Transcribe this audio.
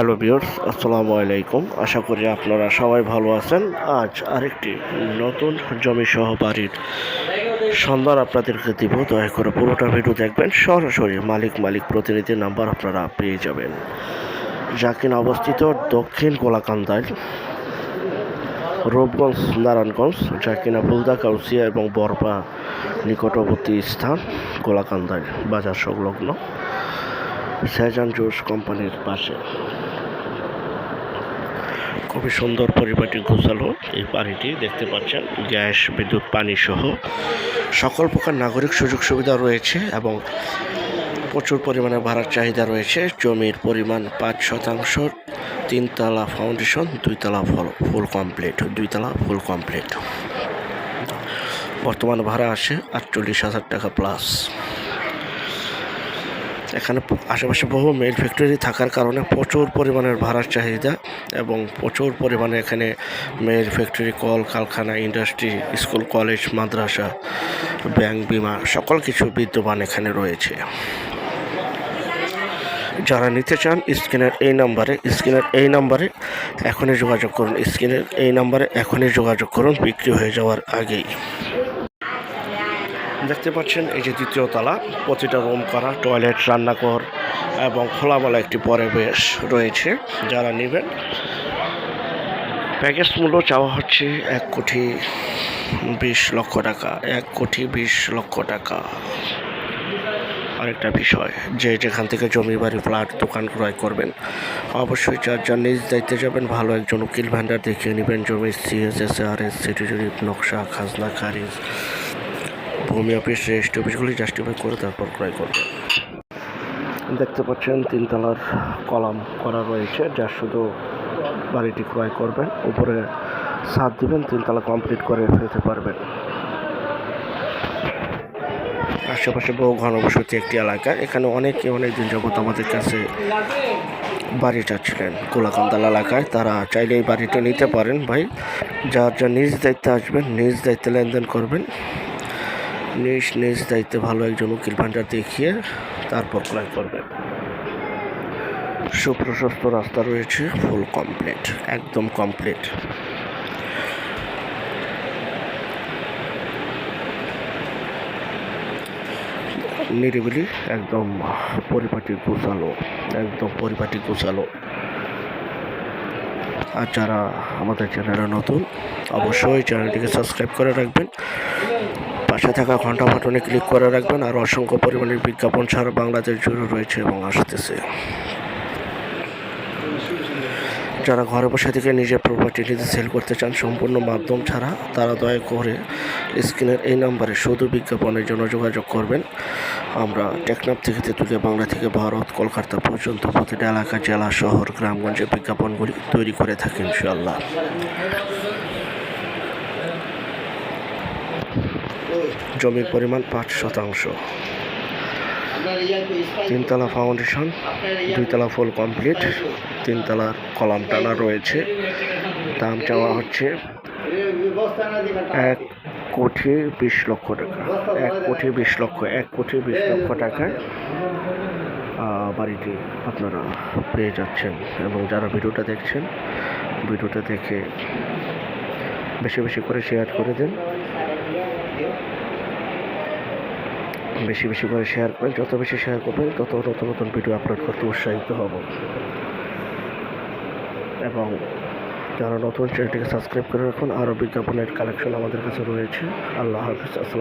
Hello বিয়র্স আসসালামু আলাইকুম। আশা করি আপনারা সবাই ভালো আছেন। আজ আরেকটি নতুন জমি সহ বাড়ির সন্ধান আপনাদেরকে দিব। দয়া করে পুরোটা ভিডিও দেখবেন। সরাসরি মালিক মালিক প্রতিনিধি নাম্বার আপনারা পেয়ে যাবেন। যা কিনা অবস্থিত দক্ষিণ গোলাকান্দায়, রূপগঞ্জ, নারায়ণগঞ্জ যা কিনা বুলদা কাউসিয়া এবং বরপা নিকটবর্তী স্থান গোলাকান্দায় বাজার সংলগ্ন সেজান জুস কোম্পানির পাশে। খুবই সুন্দর পরিপাটি গোছালো এই বাড়িটি দেখতে পাচ্ছেন। গ্যাস, বিদ্যুৎ, পানি সহ সকল প্রকার নাগরিক সুযোগ সুবিধা রয়েছে এবং প্রচুর পরিমাণে ভাড়ার চাহিদা রয়েছে। জমির পরিমাণ পাঁচ শতাংশ, তিনতলা ফাউন্ডেশন দুইতলা ফুল ফুল কমপ্লিট দুইতলা ফুল কমপ্লিট বর্তমান ভাড়া আসে আটচল্লিশ হাজার টাকা প্লাস এখানে আশেপাশে বহু মেল ফ্যাক্টরি থাকার কারণে প্রচুর পরিমাণের ভাড়ার চাহিদা এবং প্রচুর পরিমাণে এখানে মেল ফ্যাক্টরি কল কারখানা ইন্ডাস্ট্রি স্কুল কলেজ মাদ্রাসা ব্যাংক বিমা সকল কিছু বিদ্যমান এখানে রয়েছে। যারা নিতে চান স্ক্রিনের এই নাম্বারে, স্ক্রিনের এই নাম্বারে এখনই যোগাযোগ করুন। স্ক্রিনের এই নাম্বারে এখনই যোগাযোগ করুন, বিক্রি হয়ে যাওয়ার আগেই। দেখতে পাচ্ছেন, এই যে দ্বিতীয় তলা, প্রতিটা রুম করা টয়লেট রান্নাঘর এবং খোলামেলা একটি পরিবেশ রয়েছে। যারা নেবেন প্যাকেজ মূল্য চাওয়া হচ্ছে এক কোটি বিশ লক্ষ টাকা, এক কোটি বিশ লক্ষ টাকা। আরেকটা বিষয়, যে যেখান থেকে জমি বাড়ি, ফ্ল্যাট, দোকান ক্রয় করবেন, অবশ্যই যার যার নিজ দায়িত্বে যাবেন, ভালো একজন উকিল ভান্ডার দেখিয়ে নেবেন, জমি সিএসএস আর এস সিটি জরিপ নকশা, খাজনা খারিজ ভূমি অফিস রেজিস্ট্রি অফিসগুলি জাস্টিফাই করে তারপর ক্রয় করবেন দেখতে পাচ্ছেন তিনতলার কলাম করা রয়েছে, যা শুধু বাড়িটি ক্রয় করবেন, উপরে ছাদ দিবেন, তিনতলা কমপ্লিট করে ফেলতে পারবেন। আশেপাশে বহু ঘনবসতি একটি এলাকা, এখানে অনেকে অনেক দিন যাবত আমাদের কাছে বাড়ি চাচ্ছিলেন। কোলাকান্দাল এলাকায় তারা চাইলে এই বাড়িটা নিতে পারেন ভাই। যার যা নিজ দায়িত্বে আসবেন, নিজ দায়িত্বে লেনদেন করবেন। নিজ নিজ দায়িত্বে ভালো একজন উকিল ভান্ডার দেখিয়ে তারপর ক্রয় করবেন সুপ্রশস্ত রাস্তা রয়েছে ফুল কমপ্লিট একদম কমপ্লিট নিরিবিলি, একদম পরিপাটি গোছালো, একদম পরিপাটি গোছালো। আর যারা আমাদের চ্যানেলে নতুন, অবশ্যই চ্যানেলটিকে সাবস্ক্রাইব করে রাখবেন। পাশে থাকা ঘণ্টা বাটনে ক্লিক করে রাখবেন আর অসংখ্য পরিমাণের বিজ্ঞাপন ছাড়া বাংলাদেশ জুড়ে রয়েছে এবং আসতেছে। যারা ঘরে বসে থেকে নিজের প্রপার্টি নিজে সেল করতে চান, সম্পূর্ণ মাধ্যম ছাড়া তারা দয়া করে স্ক্রিনের এই নাম্বারে শুধু বিজ্ঞাপনের জন্য যোগাযোগ করবেন। আমরা টেকনাফ থেকে তেঁতুলিয়া, বাংলা থেকে ভারত, কলকাতা পর্যন্ত প্রতিটা এলাকা, জেলা, শহর, গ্রামগঞ্জে বিজ্ঞাপনগুলি তৈরি করে থাকি ইনশাল্লাহ জমির পরিমাণ পাঁচ শতাংশ। তিনতলা ফাউন্ডেশন দুইতলা ফুল কমপ্লিট তিনতলার কলাম টানা রয়েছে। দাম চাওয়া হচ্ছে এক কোটি বিশ লক্ষ টাকা। এক কোটি বিশ লক্ষ, এক কোটি বিশ লক্ষ টাকায় বাড়িটি আপনারা পেয়ে যাচ্ছেন। এবং যারা ভিডিওটা দেখছেন, ভিডিওটা দেখে বেশি বেশি করে শেয়ার করে দেন। বেশি বেশি করে শেয়ার করেন যত বেশি শেয়ার করবেন, তত নতুন নতুন ভিডিও আপলোড করতে উৎসাহিত হব। এবং যারা নতুন, চ্যানেলটিকে সাবস্ক্রাইব করে রাখুন। আরও বিজ্ঞাপনের কালেকশন আমাদের কাছে রয়েছে। আল্লাহ হাফিজ। আসসালাম